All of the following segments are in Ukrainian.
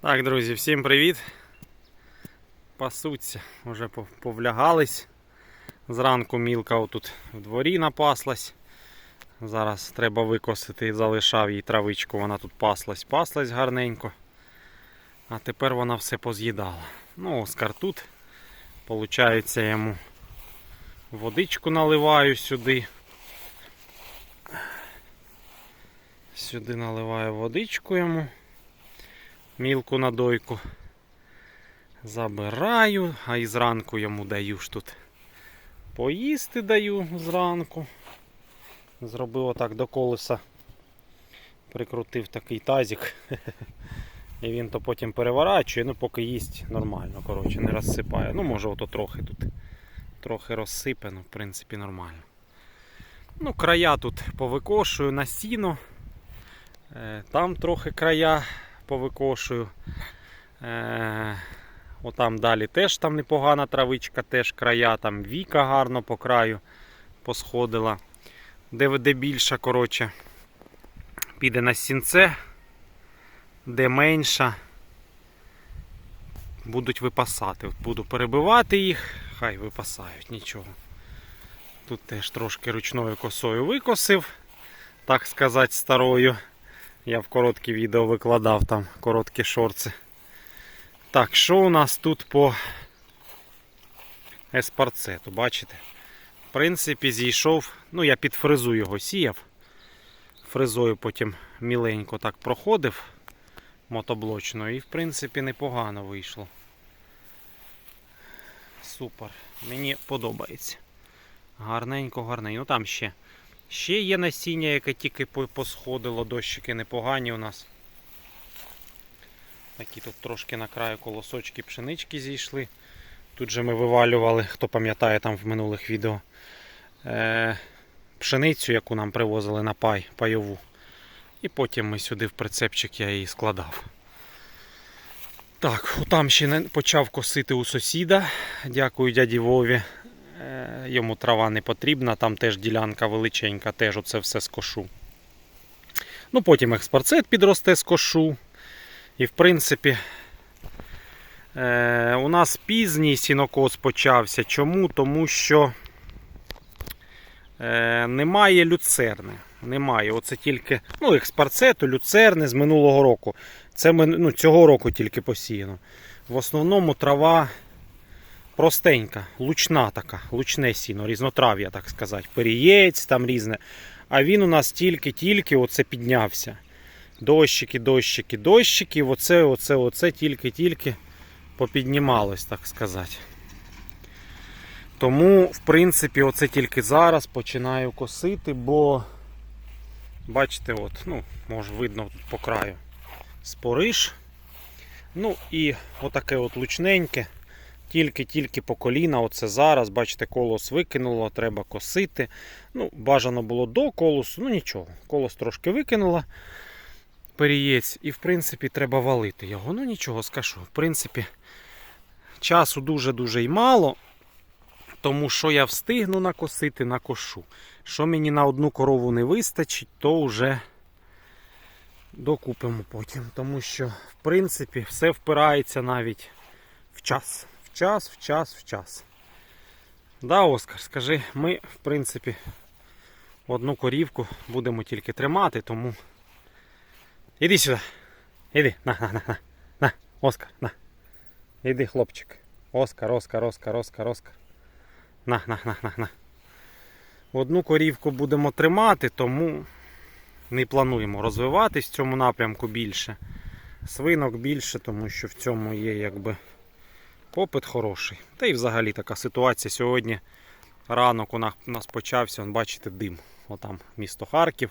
Так, друзі, всім привіт. Пасуться, вже повлягались. Зранку мілка отут в дворі напаслась. Зараз треба викосити, залишав їй травичку, вона тут паслась, паслась гарненько. А тепер вона все поз'їдала. Ну, Оскар тут. Получається, йому водичку наливаю сюди. Сюди наливаю водичку йому мілку на дойку. Забираю, а і зранку йому даю ж тут. Поїсти даю зранку. Зробив отак до колеса. Прикрутив такий тазик. І він то потім переворачує, ну поки їсть нормально, коротше, не розсипає. Ну, може, ото трохи тут трохи розсипе, ну, в принципі, нормально. Ну, края тут повикошую на сіно. Е, Там трохи края повикошую. Е, отам далі теж там непогана травичка, теж края, там віка гарно по краю посходила. Де, де більша, коротше, піде на сінце, де менша. Будуть випасати. От Буду перебивати їх, хай випасають, нічого. Тут теж трошки ручною косою викосив, так сказати, старою. Я в короткі відео викладав там короткі шорти. Так, що у нас тут по еспарцету, бачите? В принципі, зійшов, ну я під фрезу його сіяв. Фрезою потім міленько так проходив мотоблочно і в принципі непогано вийшло. Супер. Мені подобається. Гарненько, гарненько. Ну там ще. Ще є насіння, яке тільки посходило, дощики непогані у нас. Такі тут трошки на краю колосочки пшенички зійшли. Тут же ми вивалювали, хто пам'ятає там в минулих відео, е, пшеницю, яку нам привозили на пай, пайову. І потім ми сюди в прицепчик я її складав. Так, там ще почав косити у сусіда. Дякую дяді Вові. Е, Йому трава не потрібна, там теж ділянка величенька, теж оце все скошу. Ну, потім експорцет підросте скошу. І в принципі, е, у нас пізній сінокос почався. Чому? Тому що е, немає люцерни. Немає. Оце тільки ну, експарцету, люцерни з минулого року. Це ну, цього року тільки посіяно. В основному трава простенька, лучна така, лучне сіно, різнотрав'я, так сказати. Перієць там різне. А він у нас тільки-тільки оце піднявся. Дощики, дощики, дощики. Оце, оце, оце тільки-тільки попіднімалось, так сказати. Тому, в принципі, оце тільки зараз починаю косити, бо бачите, от, ну, може видно тут по краю спориш. Ну і отаке от лучненьке. Тільки-тільки по коліна, оце зараз, бачите, колос викинуло, треба косити. Ну, Бажано було до колосу, ну нічого, колос трошки викинуло. Перієць, і в принципі треба валити його. Ну нічого, скажу. В принципі, часу дуже-дуже й мало. Тому що я встигну накосити, накошу. Що мені на одну корову не вистачить, то вже докупимо потім. Тому що, в принципі, все впирається навіть в час. Час, в час, в час. Да, Оскар, скажи, ми, в принципі, одну корівку будемо тільки тримати, тому. Іди сюди. Іди, на, на, на, на, на, Оскар, на. Іди, хлопчик. Оскар, Оскар, Оскар, Оскар, Оскар. На, на, на, на, на. Одну корівку будемо тримати, тому не плануємо розвиватись в цьому напрямку більше. Свинок більше, тому що в цьому є якби попит хороший. Та й взагалі така ситуація сьогодні. Ранок у нас, у нас почався, бачите, дим. Отам місто Харків.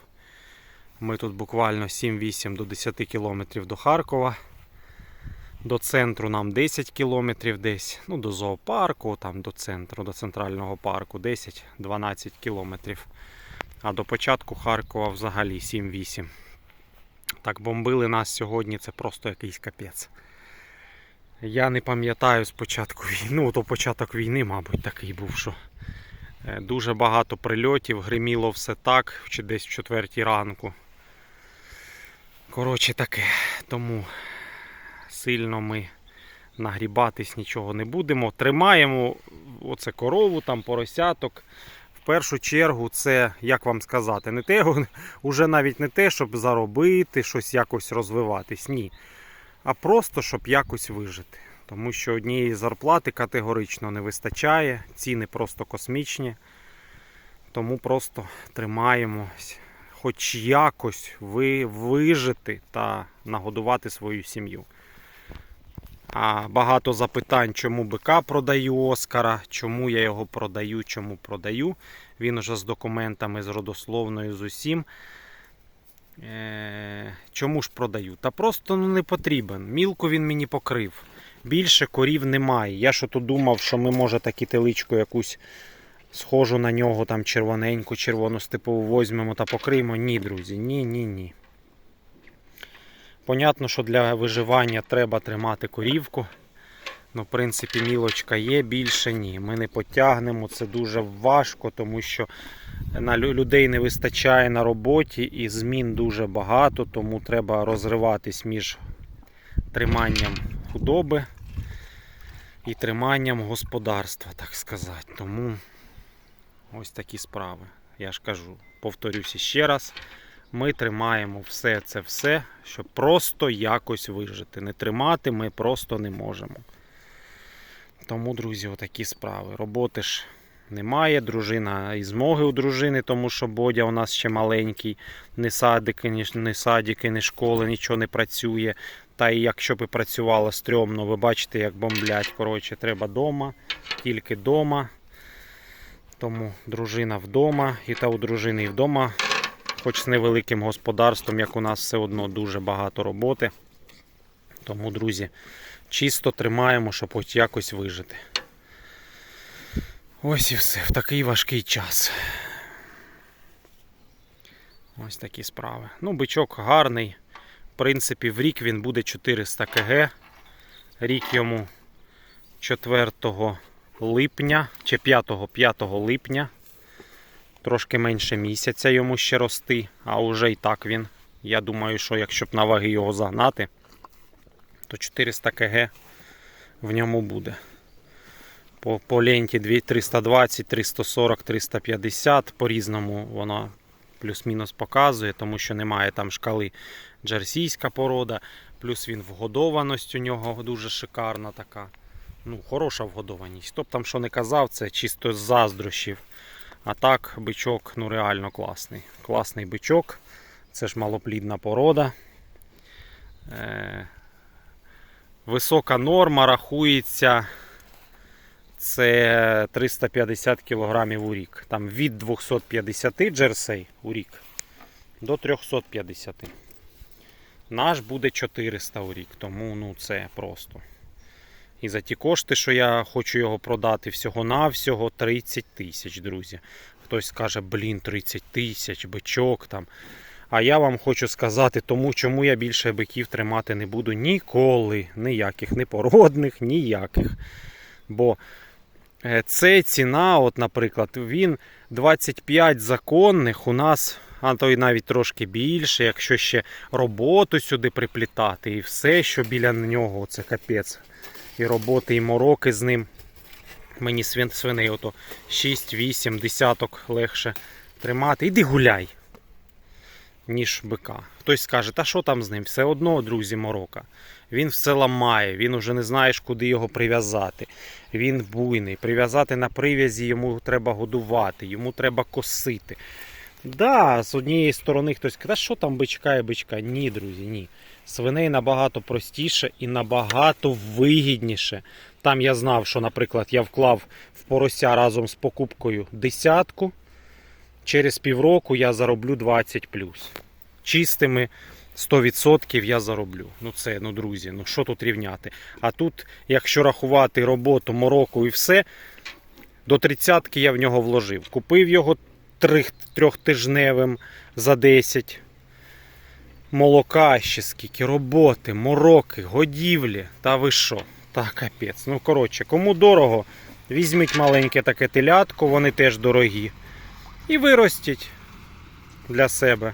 Ми тут буквально 7-8 до 10 кілометрів до Харкова. До центру нам 10 кілометрів десь. Ну, до зоопарку, там до центру, до центрального парку 10-12 кілометрів. А до початку Харкова взагалі 7-8. Так бомбили нас сьогодні, це просто якийсь капець. Я не пам'ятаю з початку війни, ну то початок війни, мабуть, такий був, що е, дуже багато прильотів, гриміло все так, чи десь в четвертій ранку. Коротше таке. Тому сильно ми нагрібатись нічого не будемо. Тримаємо оце корову, там поросяток. В першу чергу, це, як вам сказати, не те, уже навіть не те, щоб заробити, щось якось розвиватись. Ні. А просто, щоб якось вижити. Тому що однієї зарплати категорично не вистачає, ціни просто космічні. Тому просто тримаємось, хоч якось ви, вижити та нагодувати свою сім'ю. А багато запитань, чому бика продаю Оскара, чому я його продаю, чому продаю. Він уже з документами, з родословною, з усім. Е, чому ж продаю? Та просто ну, не потрібен. Мілку він мені покрив. Більше корів немає. Я що тут думав, що ми може таки теличку якусь схожу на нього, там червоненьку, червону степову візьмемо та покриємо. Ні, друзі, ні, ні, ні. Понятно, що для виживання треба тримати корівку. Ну, в принципі, мілочка є, більше ні. Ми не потягнемо, це дуже важко, тому що на людей не вистачає на роботі і змін дуже багато, тому треба розриватись між триманням худоби і триманням господарства, так сказати. Тому ось такі справи. Я ж кажу, повторюся ще раз. Ми тримаємо все це все, щоб просто якось вижити. Не тримати ми просто не можемо. Тому, друзі, отакі справи. Роботи ж немає, дружина і змоги у дружини, тому що Бодя у нас ще маленький, ні садики, ні, ні садики, ні школи, нічого не працює. Та і якщо б і працювало стрьомно, ви бачите, як бомблять. Коротше, треба вдома, тільки вдома. Тому дружина вдома, і та у дружини і вдома, хоч з невеликим господарством, як у нас все одно дуже багато роботи. Тому, друзі, чисто тримаємо, щоб хоч якось вижити. Ось і все, в такий важкий час. Ось такі справи. Ну, бичок гарний. В принципі, в рік він буде 400 кг. Рік йому 4 липня чи 5, 5 липня. Трошки менше місяця йому ще рости, а вже і так він. Я думаю, що якщо б на ваги його загнати, то 400 кг в ньому буде. По, по ленті 2 320, 340, 350. По-різному вона плюс-мінус показує, тому що немає там шкали джерсійська порода. Плюс він вгодованість у нього дуже шикарна така. Ну, хороша вгодованість. Б там що не казав, це чисто з заздрощів. А так, бичок ну реально класний. Класний бичок. Це ж малоплідна порода. Е, висока норма рахується. Це 350 кг у рік. Там від 250 джерсей у рік до 350. Наш буде 400 у рік, тому ну це просто. І за ті кошти, що я хочу його продати, всього-навсього 30 тисяч, друзі. Хтось скаже, блін, 30 тисяч, бичок там. А я вам хочу сказати, тому чому я більше биків тримати не буду ніколи. Ніяких, ні породних, ніяких. Бо е, це ціна, от, наприклад, він 25 законних у нас, а то й навіть трошки більше, якщо ще роботу сюди приплітати, і все, що біля нього, це капець. І роботи, і мороки з ним. Мені свин, свиней ото 6-8 десяток легше тримати. Іди гуляй, ніж бика. Хтось скаже, та що там з ним? Все одно, друзі, морока. Він все ламає, він уже не знаєш, куди його прив'язати. Він буйний. Прив'язати на прив'язі йому треба годувати, йому треба косити. Да, з однієї сторони хтось каже, та що там бичка і бичка? Ні, друзі, ні. Свиней набагато простіше і набагато вигідніше. Там я знав, що, наприклад, я вклав в порося разом з покупкою десятку. Через півроку я зароблю 20 Чистими 100% я зароблю. Ну це, ну друзі, ну що тут рівняти? А тут, якщо рахувати роботу, мороку і все, до 30 я в нього вложив. Купив його трьохтижневим за 10. Молока ще скільки, роботи, мороки, годівлі. Та ви що? Та капець. Ну, коротше, кому дорого, візьміть маленьке таке телятко, вони теж дорогі. І виростіть для себе.